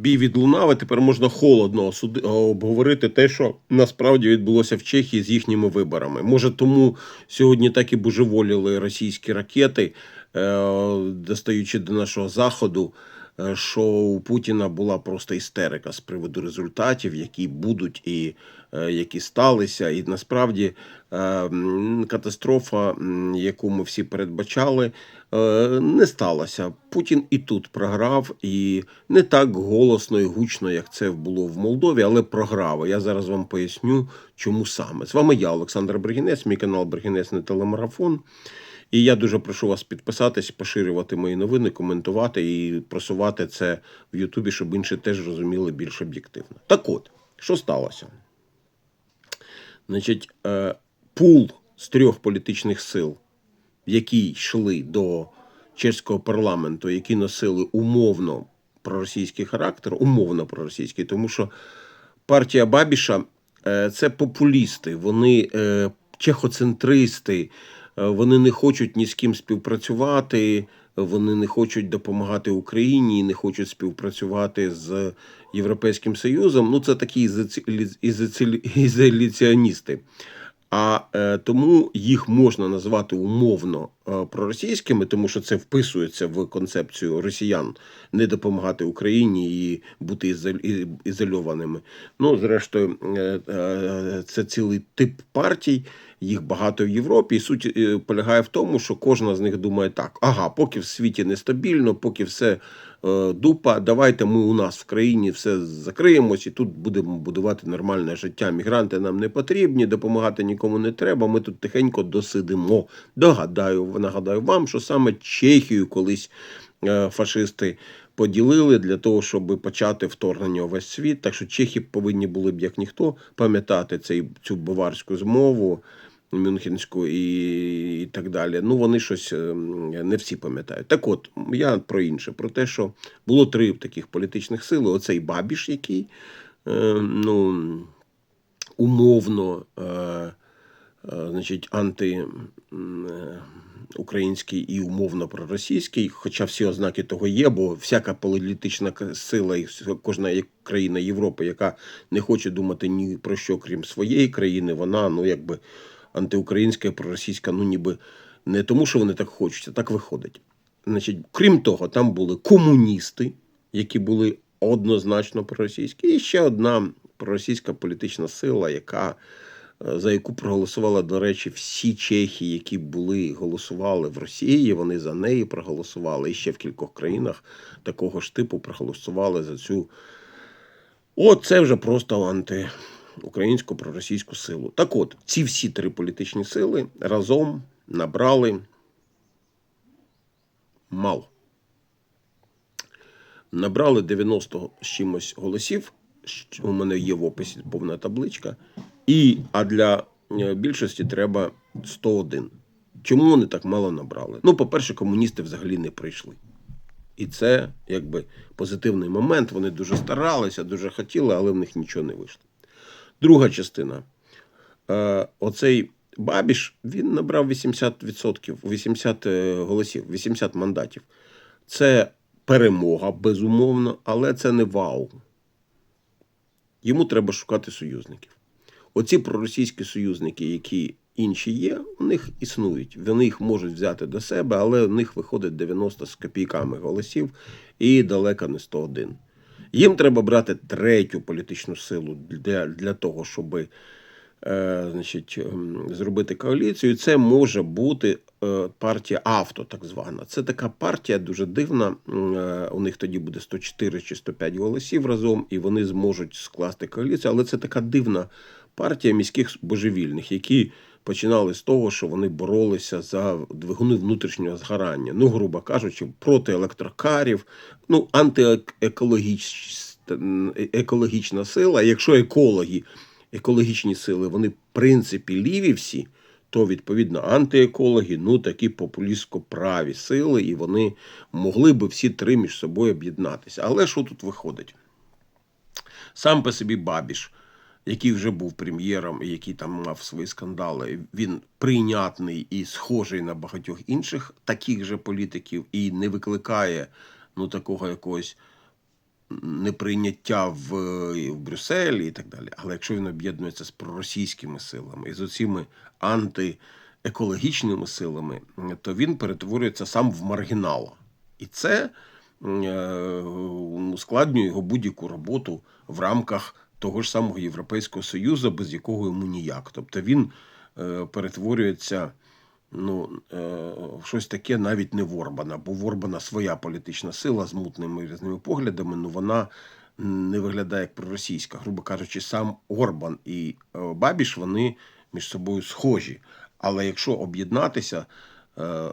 бій відлунав, і тепер можна холодно обговорити те, що насправді відбулося в Чехії з їхніми виборами. Може, тому сьогодні так і божеволіли російські ракети, е, достаючи до нашого заходу. Е, Що у Путіна була просто істерика з приводу результатів, які будуть і е, які сталися. І насправді е, катастрофа, яку ми всі передбачали, не сталася. Путін і тут програв, і не так голосно і гучно, як це було в Молдові, але програв. Я зараз вам поясню, чому саме. З вами я, Олександр Бригінець, мій канал Бригінець не телемарафон. І я дуже прошу вас підписатись, поширювати мої новини, коментувати і просувати це в Ютубі, щоб інші теж розуміли більш об'єктивно. Так от, що сталося? Значить, е, пул з трьох політичних сил, які йшли до чеського парламенту, які носили умовно проросійський характер, умовно проросійський, тому що партія Бабіша е, це популісти, вони е, чехоцентристи, вони не хочуть ні з ким співпрацювати, вони не хочуть допомагати Україні, не хочуть співпрацювати з Європейським Союзом. Ну, це такі ізоляціоністи. А е, тому їх можна назвати умовно е, проросійськими, тому що це вписується в концепцію росіян не допомагати Україні і бути ізоль- ізольованими. Ну, зрештою, е, е, це цілий тип партій, їх багато в Європі. І суть е, полягає в тому, що кожна з них думає так: ага, поки в світі нестабільно, поки все е, дупа, давайте ми у нас в країні все закриємось і тут будемо будувати нормальне життя. Мігранти нам не потрібні, допомагати нікому не треба. Ми тут тихенько досидимо. Догадаю, нагадаю вам, що саме Чехію колись е, фашисти поділили для того, щоб почати вторгнення у весь світ. Так що чехи повинні були б як ніхто пам'ятати цей цю баварську змову. Мюнхенську і, і так далі. Ну, вони щось е, не всі пам'ятають. Так от, я про інше, про те, що було три таких політичних сили. Оцей Бабіш, який е, ну, умовно, е, значить, анти. Український і умовно проросійський, хоча всі ознаки того є, бо всяка політична сила і кожна країна Європи, яка не хоче думати ні про що, крім своєї країни, вона ну якби антиукраїнська проросійська, ну ніби не тому, що вони так хочуть, а так виходить. Значить, крім того, там були комуністи, які були однозначно проросійські, і ще одна проросійська політична сила, яка е, за яку проголосували, до речі, всі чехи, які були голосували в Росії, вони за неї проголосували. І ще в кількох країнах такого ж типу проголосували за цю. От це вже просто антиукраїнську проросійську силу. Так от, ці всі три політичні сили разом набрали мало. Набрали 90 з чимось голосів. У мене є в описі повна табличка. І, а для е, більшості треба 101. Чому вони так мало набрали? Ну, по-перше, комуністи взагалі не прийшли. І це якби позитивний момент. Вони дуже старалися, дуже хотіли, але в них нічого не вийшло. Друга частина. Е, оцей Бабіш він набрав 80%, 80 е, голосів, 80 мандатів. Це перемога, безумовно, але це не вау. Йому треба шукати союзників. Оці проросійські союзники, які інші є, у них існують. Вони їх можуть взяти до себе, але в них виходить 90 з копійками голосів і далеко не 101. Їм треба брати третю політичну силу для, для того, щоб е, значить, ем, зробити коаліцію. Це може бути е, партія авто, так звана. Це така партія дуже дивна. Е, У них тоді буде 104 чи 105 голосів разом, і вони зможуть скласти коаліцію. Але це така дивна партія міських божевільних, які починали з того, що вони боролися за двигуни внутрішнього згорання. Ну, грубо кажучи, проти електрокарів, ну, антиекологічна сила. Якщо екологи, екологічні сили, вони в принципі ліві всі, то відповідно антиекологи, ну такі популістсько-праві сили, і вони могли би всі три між собою об'єднатися. Але що тут виходить? Сам по собі Бабіш, який вже був прем'єром який там мав свої скандали, він прийнятний і схожий на багатьох інших таких же політиків і не викликає ну такого якогось неприйняття в, в Брюсселі і так далі. Але якщо він об'єднується з проросійськими силами і з оціми антиекологічними силами, то він перетворюється сам в маргінала. І це е, ускладнює його будь-яку роботу в рамках того ж самого Європейського Союзу, без якого йому ніяк. Тобто він е, перетворюється ну, е, в щось таке навіть не в Орбана, бо в Орбана своя політична сила з мутними різними поглядами, ну вона не виглядає як проросійська. Грубо кажучи, сам Орбан і е, Бабіш вони між собою схожі. Але якщо об'єднатися е,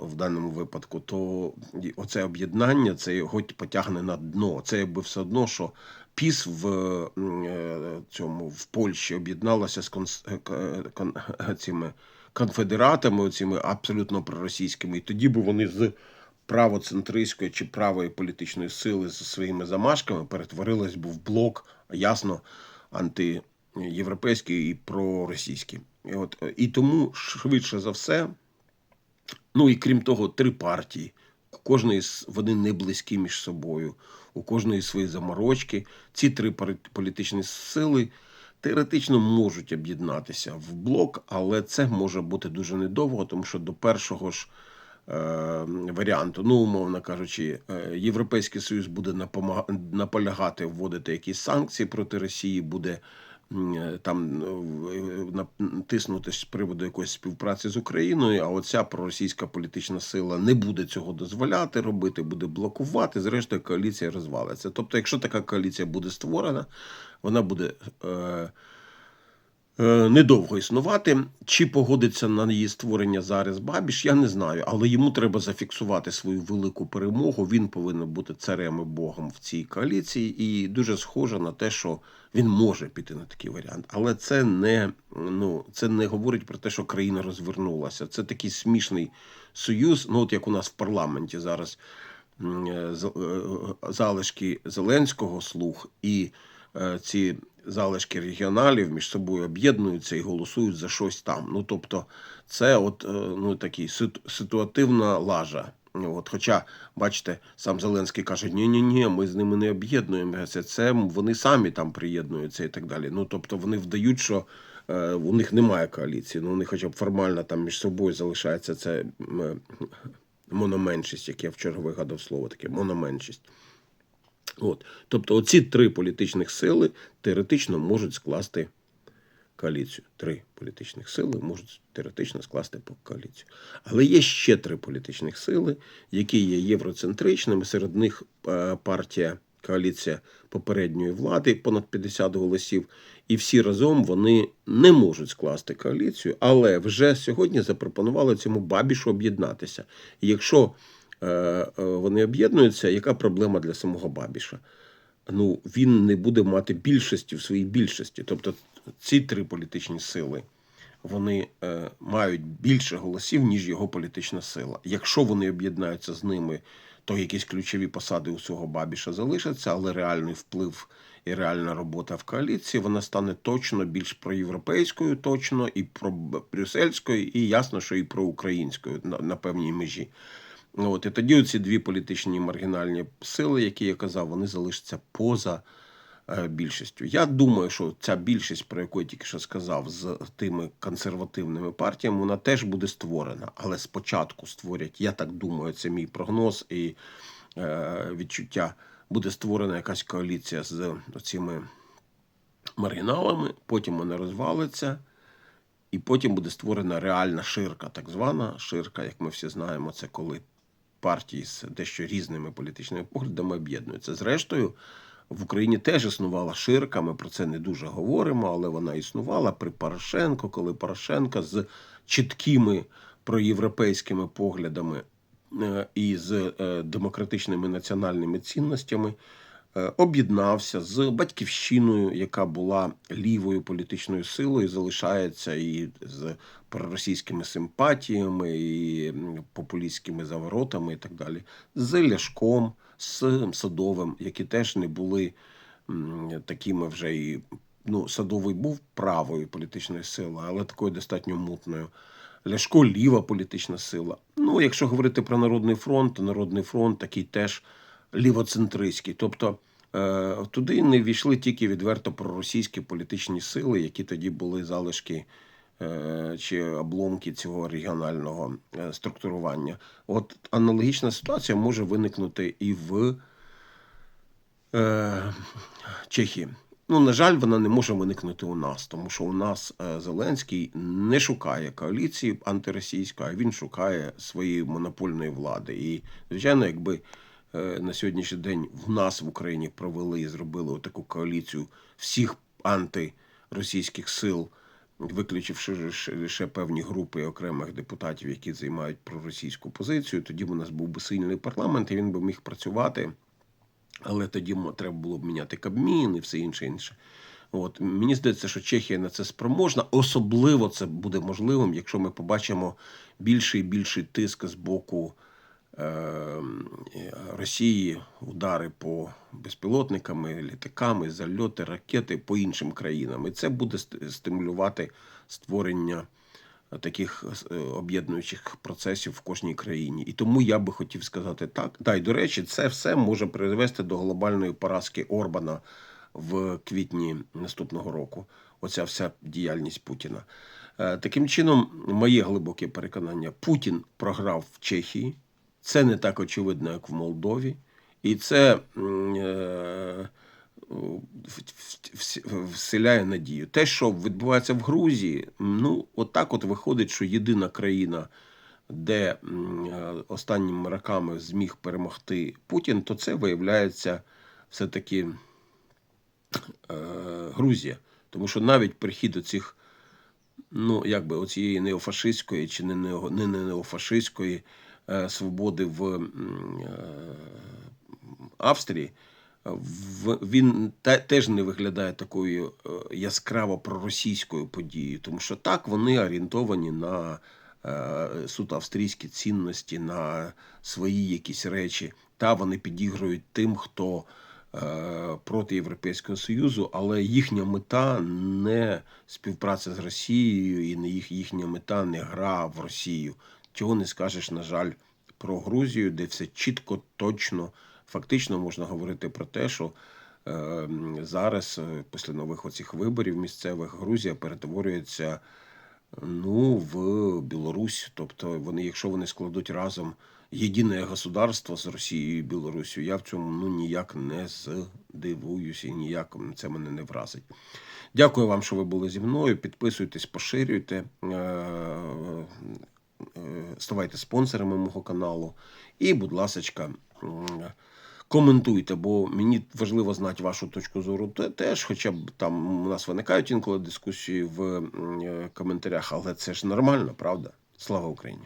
в даному випадку, то оце об'єднання це його потягне на дно. Це якби все одно, що ПІС в е, цьому в Польщі об'єдналася з конс, е, кон, цими конфедератами, оціми абсолютно проросійськими, і тоді б вони з правоцентристської чи правої політичної сили зі своїми замашками перетворились б в блок ясно антиєвропейський і проросійський. І, от, е, і тому швидше за все, ну і крім того, три партії. Кожної вони не близькі між собою, у кожної свої заморочки. Ці три політичні сили теоретично можуть об'єднатися в блок, але це може бути дуже недовго, тому що до першого ж е, варіанту, ну умовно кажучи, е, Європейський Союз буде наполягати вводити якісь санкції проти Росії, буде е, там е, з приводу якоїсь співпраці з Україною. А оця проросійська політична сила не буде цього дозволяти робити, буде блокувати. Зрештою, коаліція розвалиться. Тобто, якщо така коаліція буде створена, вона буде. Е, Недовго існувати. Чи погодиться на її створення зараз Бабіш, я не знаю, але йому треба зафіксувати свою велику перемогу. Він повинен бути царем і богом в цій коаліції, і дуже схоже на те, що він може піти на такий варіант. Але це не, ну, це не говорить про те, що країна розвернулася. Це такий смішний союз. Ну, от як у нас в парламенті зараз е, е, залишки Зеленського слух і е, ці залишки регіоналів між собою об'єднуються і голосують за щось там. Ну тобто, це от е, ну такий ситуативна лажа. От, хоча, бачите, сам Зеленський каже: ні ні ні ми з ними не об'єднуємося. Це вони самі там приєднуються і так далі. Ну тобто вони вдають, що е, у них немає коаліції. Ну, вони хоча б формально там між собою залишається це е, мономеншість, як я вчора вигадав слово таке мономеншість. От. Тобто, оці три політичних сили теоретично можуть скласти коаліцію. Три політичних сили можуть теоретично скласти коаліцію. Але є ще три політичних сили, які є євроцентричними. Серед них е, партія коаліція попередньої влади, понад 50 голосів. І всі разом вони не можуть скласти коаліцію, але вже сьогодні запропонували цьому бабішу об'єднатися. Якщо вони об'єднуються, яка проблема для самого Бабіша? Ну, він не буде мати більшості в своїй більшості. Тобто ці три політичні сили вони е, мають більше голосів, ніж його політична сила. Якщо вони об'єднаються з ними, то якісь ключові посади у цього Бабіша залишаться, але реальний вплив і реальна робота в коаліції вона стане точно більш проєвропейською, точно і про брюссельською, і ясно, що і проукраїнською на, на певній межі. Ну, От, і тоді ці дві політичні маргінальні сили, які я казав, вони залишаться поза е, більшістю. Я думаю, що ця більшість, про яку я тільки що сказав, з тими консервативними партіями, вона теж буде створена. Але спочатку створять, я так думаю, це мій прогноз і е, відчуття. Буде створена якась коаліція з цими маргіналами, потім вона розвалиться. І потім буде створена реальна ширка, так звана ширка, як ми всі знаємо, це коли партії з дещо різними політичними поглядами об'єднуються. Зрештою, в Україні теж існувала ширка. Ми про це не дуже говоримо, але вона існувала при Порошенко, коли Порошенко з чіткими проєвропейськими поглядами е, і з е, демократичними національними цінностями об'єднався з батьківщиною, яка була лівою політичною силою, залишається і з проросійськими симпатіями, і популістськими заворотами, і так далі, з Ляшком, з Садовим, які теж не були такими вже і. Ну, Садовий був правою політичною силою, але такою достатньо мутною. Ляшко ліва політична сила. Ну, якщо говорити про Народний фронт, то Народний фронт такий теж лівоцентристський. Тобто Е, Туди не війшли тільки відверто проросійські політичні сили, які тоді були залишки е, чи обломки цього регіонального е, структурування. От аналогічна ситуація може виникнути і в Чехії. Ну, на жаль, вона не може виникнути у нас, тому що у нас Зеленський не шукає коаліції антиросійської, а він шукає своєї монопольної влади. І, звичайно, якби на сьогоднішній день в нас в Україні провели і зробили таку коаліцію всіх антиросійських сил, виключивши лише- певні групи окремих депутатів, які займають проросійську позицію, тоді б у нас був би сильний парламент, і він би міг працювати. Але тоді треба було б міняти Кабмін і все інше інше. От мені здається, що Чехія на це спроможна. Особливо це буде можливим, якщо ми побачимо більший і більший тиск з боку е, Росії, удари по безпілотниками, літаками, зальоти, ракети по іншим країнам. І це буде стимулювати створення таких е, об'єднуючих процесів в кожній країні. І тому я би хотів сказати так. Да, і до речі, це все може призвести до глобальної поразки Орбана в квітні наступного року. Оця вся діяльність Путіна. Е, Таким чином, моє глибоке переконання: Путін програв в Чехії. Це не так очевидно, як в Молдові. І це е, вселяє надію. Те, що відбувається в Грузії, ну, отак от виходить, що єдина країна, де е, останніми роками зміг перемогти Путін, то це виявляється все-таки е, Грузія. Тому що навіть прихід оцих, ну, якби оцієї неофашистської чи не, нео, не неофашистської свободи в е, Австрії, він теж не виглядає такою е, яскраво проросійською подією, тому що так вони орієнтовані на е, суто австрійські цінності, на свої якісь речі. Та вони підігрують тим, хто е, проти Європейського Союзу, але їхня мета не співпраця з Росією, і не їх, їхня мета не гра в Росію. Чого не скажеш, на жаль, про Грузію, де все чітко, точно, фактично можна говорити про те, що е, зараз, після нових оцих виборів місцевих, Грузія перетворюється ну, в Білорусь. Тобто вони, якщо вони складуть разом єдине государство з Росією і Білорусю, я в цьому ну, ніяк не здивуюся і ніяк це мене не вразить. Дякую вам, що ви були зі мною. Підписуйтесь, поширюйте, е, ставайте спонсорами мого каналу. І, будь ласка, коментуйте, бо мені важливо знати вашу точку зору те- теж, хоча б там у нас виникають інколи дискусії в е, коментарях, але це ж нормально, правда? Слава Україні!